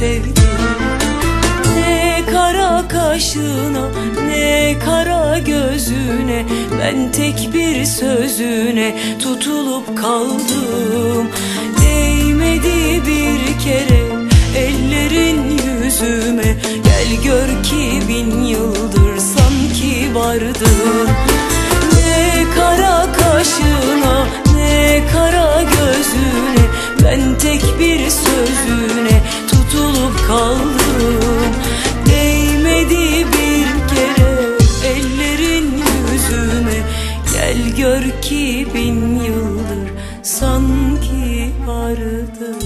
sevdim. Ne kara kaşına ne kara gözüne Ben tek bir sözüne tutulup kaldım. Değmedi bir kere ellerin yüzüme tutulup kaldım. Değmedi bir kere ellerin yüzüne Gel gör ki bin yıldır sanki aradım